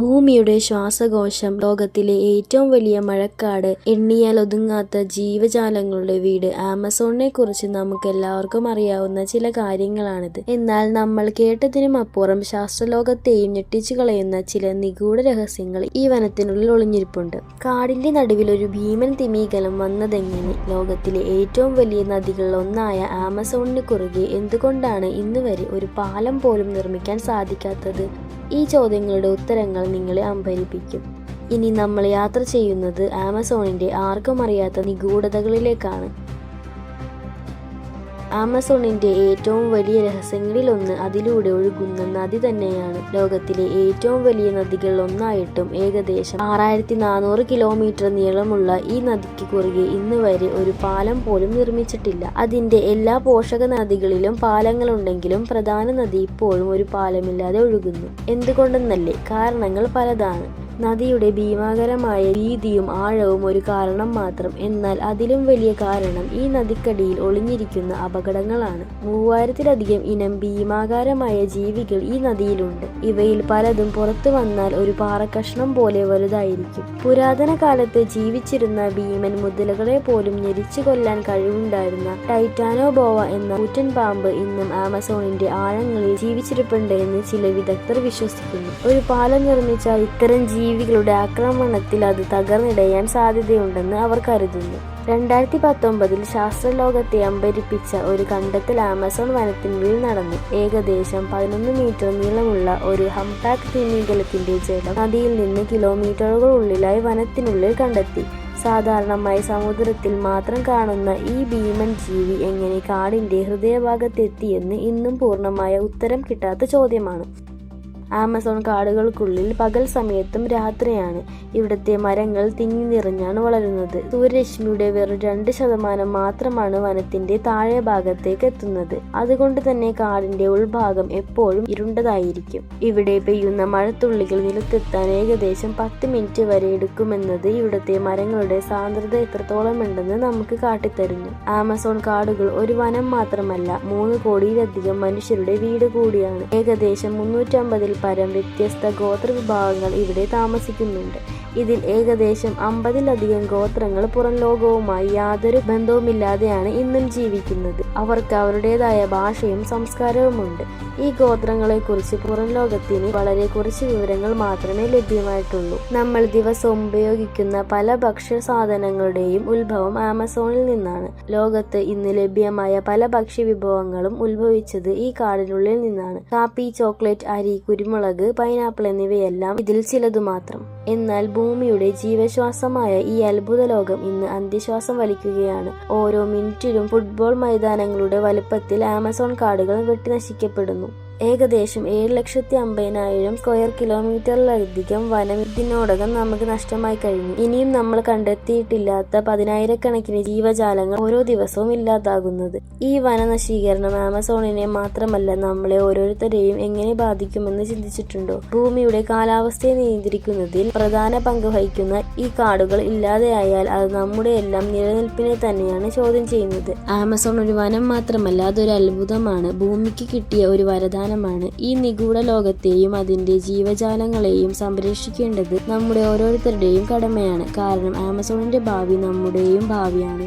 ഭൂമിയുടെ ശ്വാസകോശം ലോകത്തിലെ ഏറ്റവും വലിയ മഴക്കാട് എണ്ണിയാൽ ഒതുങ്ങാത്ത ജീവജാലങ്ങളുടെ വീട് ആമസോണിനെ കുറിച്ച് നമുക്ക് എല്ലാവർക്കും അറിയാവുന്ന ചില കാര്യങ്ങളാണിത്. എന്നാൽ നമ്മൾ കേട്ടതിനും അപ്പുറം ശാസ്ത്രലോകത്തെയും ഞെട്ടിച്ചു കളയുന്ന ചില നിഗൂഢ രഹസ്യങ്ങൾ ഈ വനത്തിനുള്ളിൽ ഒളിഞ്ഞിരിപ്പുണ്ട്. കാടിന്റെ നടുവിൽ ഒരു ഭീമൻ തിമീകലം വന്നതെങ്ങനെ? ലോകത്തിലെ ഏറ്റവും വലിയ നദികളിൽ ഒന്നായ ആമസോണിന് കുറുകെ എന്തുകൊണ്ടാണ് ഇന്നുവരെ ഒരു പാലം പോലും നിർമ്മിക്കാൻ സാധിക്കാത്തത്? ഈ ചോദ്യങ്ങളുടെ ഉത്തരങ്ങൾ നിങ്ങളെ അമ്പരിപ്പിക്കും. ഇനി നമ്മൾ യാത്ര ചെയ്യുന്നത് ആമസോണിന്റെ ആർക്കും അറിയാത്ത നിഗൂഢതകളിലേക്കാണ്. ആമസോണിന്റെ ഏറ്റവും വലിയ രഹസ്യങ്ങളിലൊന്ന് അതിലൂടെ ഒഴുകുന്ന നദി തന്നെയാണ്. ലോകത്തിലെ ഏറ്റവും വലിയ നദികൾ ഒന്നായിട്ടും ഏകദേശം ആറായിരത്തി നാനൂറ് കിലോമീറ്റർ നീളമുള്ള ഈ നദിക്ക് കുറുകെ ഇന്ന് വരെ ഒരു പാലം പോലും നിർമ്മിച്ചിട്ടില്ല. അതിന്റെ എല്ലാ പോഷക നദികളിലും പാലങ്ങളുണ്ടെങ്കിലും പ്രധാന നദി ഇപ്പോഴും ഒരു പാലമില്ലാതെ ഒഴുകുന്നു. എന്തുകൊണ്ടെന്നല്ലേ? കാരണങ്ങൾ പലതാണ്. നദിയുടെ ഭീമാകരമായ വീതിയും ആഴവും ഒരു കാരണം മാത്രം. എന്നാൽ അതിലും വലിയ കാരണം ഈ നദിക്കടിയിൽ ഒളിഞ്ഞിരിക്കുന്ന അപകടങ്ങളാണ്. മൂവായിരത്തിലധികം ഇനം ഭീമാകാരമായ ജീവികൾ ഈ നദിയിലുണ്ട്. ഇവയിൽ പലതും പുറത്തു വന്നാൽ ഒരു പാറക്കഷ്ണം പോലെ വലുതായിരിക്കും. പുരാതന കാലത്ത് ജീവിച്ചിരുന്ന ഭീമൻ മുതലകളെ പോലും ഞെരിച്ചു കൊല്ലാൻ കഴിവുണ്ടായിരുന്ന ടൈറ്റാനോബോവ എന്ന കൂറ്റൻ പാമ്പ് ഇന്നും ആമസോണിന്റെ ആഴങ്ങളിൽ ജീവിച്ചിരിപ്പുണ്ട് എന്ന് ചില വിദഗ്ധർ വിശ്വസിക്കുന്നു. ഒരു പാലം നിർമ്മിച്ചാൽ ഇത്തരം ജീവികളുടെ ആക്രമണത്തിൽ അത് തകർന്നിടയാൻ സാധ്യതയുണ്ടെന്ന് അവർ കരുതുന്നു. രണ്ടായിരത്തി പത്തൊമ്പതിൽ ശാസ്ത്രലോകത്തെ അമ്പരിപ്പിച്ച ഒരു കണ്ടെത്തൽ ആമസോൺ വനത്തിനുള്ളിൽ നടന്നു. ഏകദേശം പതിനൊന്ന് മീറ്റർ നീളമുള്ള ഒരു ഹംപാക്ക് തിമിംഗലത്തിന്റെ ജലം നദിയിൽ നിന്ന് കിലോമീറ്ററുകൾ ഉള്ളിലായി വനത്തിനുള്ളിൽ കണ്ടെത്തി. സാധാരണമായി സമുദ്രത്തിൽ മാത്രം കാണുന്ന ഈ ഭീമൻ ജീവി എങ്ങനെ കാടിന്റെ ഹൃദയഭാഗത്തെത്തിയെന്ന് ഇന്നും പൂർണമായ ഉത്തരം കിട്ടാത്ത ചോദ്യമാണ്. ആമസോൺ കാടുകൾക്കുള്ളിൽ പകൽ സമയത്തും രാത്രിയാണ് ഇവിടുത്തെ മരങ്ങൾ തിങ്ങി നിറഞ്ഞാണ് വളരുന്നത്. സൂര്യരശ്മിയുടെ വെറും രണ്ട് ശതമാനം മാത്രമാണ് വനത്തിന്റെ താഴെ ഭാഗത്തേക്ക് എത്തുന്നത്. അതുകൊണ്ട് തന്നെ കാടിന്റെ ഉൾഭാഗം എപ്പോഴും ഇരുണ്ടതായിരിക്കും. ഇവിടെ പെയ്യുന്ന മഴത്തുള്ളികൾ നിലത്തെത്താൻ ഏകദേശം പത്ത് മിനിറ്റ് വരെ എടുക്കുമെന്നത് ഇവിടുത്തെ മരങ്ങളുടെ സാന്ദ്രത എത്രത്തോളം ഉണ്ടെന്ന് നമുക്ക് കാട്ടിത്തരുന്നു. ആമസോൺ കാടുകൾ ഒരു വനം മാത്രമല്ല മൂന്ന് കോടിയിലധികം മനുഷ്യരുടെ വീട് കൂടിയാണ്. ഏകദേശം മുന്നൂറ്റമ്പതിൽ പരം വ്യത്യസ്ത ഗോത്ര വിഭാഗങ്ങൾ ഇവിടെ താമസിക്കുന്നുണ്ട്. ഇതിൽ ഏകദേശം അമ്പതിലധികം ഗോത്രങ്ങൾ പുറം ലോകവുമായി യാതൊരു ബന്ധവുമില്ലാതെയാണ് ഇന്നും ജീവിക്കുന്നത്. അവർക്ക് അവരുടേതായ ഭാഷയും സംസ്കാരവുമുണ്ട്. ഈ ഗോത്രങ്ങളെക്കുറിച്ച് പുറം ലോകത്തിന് വളരെ കുറച്ച് വിവരങ്ങൾ മാത്രമേ ലഭ്യമായിട്ടുള്ളൂ. നമ്മൾ ദിവസവും ഉപയോഗിക്കുന്ന പല ഭക്ഷ്യ സാധനങ്ങളുടെയും ഉത്ഭവം ആമസോണിൽ നിന്നാണ്. ലോകത്ത് ഇന്ന് ലഭ്യമായ പല ഭക്ഷ്യ വിഭവങ്ങളും ഉത്ഭവിച്ചത് ഈ കാടിനുള്ളിൽ നിന്നാണ്. കാപ്പി ചോക്ലേറ്റ് അരി കുരുമുളക് പൈനാപ്പിൾ എന്നിവയെല്ലാം ഇതിൽ ചിലതു മാത്രം എന്നാൽ ഭൂമിയുടെ ജീവശ്വാസമായ ഈ അത്ഭുത ലോകം ഇന്ന് അന്ത്യശ്വാസം വലിക്കുകയാണ്. ഓരോ മിനിറ്റിലും ഫുട്ബോൾ മൈതാനങ്ങളുടെ വലുപ്പത്തിൽ ആമസോൺ കാടുകൾ വെട്ടിനശിക്കപ്പെടുന്നു. ഏകദേശം ഏഴ് ലക്ഷത്തി അമ്പതിനായിരം സ്ക്വയർ കിലോമീറ്ററിലധികം വനം നമുക്ക് നഷ്ടമായി കഴിഞ്ഞു. ഇനിയും നമ്മൾ കണ്ടെത്തിയിട്ടില്ലാത്ത പതിനായിരക്കണക്കിന് ജീവജാലങ്ങൾ ഓരോ ദിവസവും ഇല്ലാതാകുന്നത്. ഈ വനനശീകരണം ആമസോണിനെ മാത്രമല്ല നമ്മളെ ഓരോരുത്തരെയും എങ്ങനെ ബാധിക്കുമെന്ന് ചിന്തിച്ചിട്ടുണ്ടോ? ഭൂമിയുടെ കാലാവസ്ഥയെ നിയന്ത്രിക്കുന്നതിൽ പ്രധാന പങ്ക് വഹിക്കുന്ന ഈ കാടുകൾ ഇല്ലാതെയായാൽ അത് നമ്മുടെ എല്ലാം നിലനിൽപ്പിനെ തന്നെയാണ് ചോദ്യം ചെയ്യുന്നത്. ആമസോൺ ഒരു വനം മാത്രമല്ല അതൊരു അത്ഭുതമാണ്. ഭൂമിക്ക് കിട്ടിയ ഒരു വരദാനമാണ് ഈ നിഗൂഢ ലോകത്തെയും അതിന്റെ ജീവജാലങ്ങളെയും സംരക്ഷിക്കേണ്ടത് നമ്മുടെ ഓരോരുത്തരുടെയും കടമയാണ്. കാരണം ആമസോണിന്റെ ഭാവി നമ്മുടെയും ഭാവിയാണ്.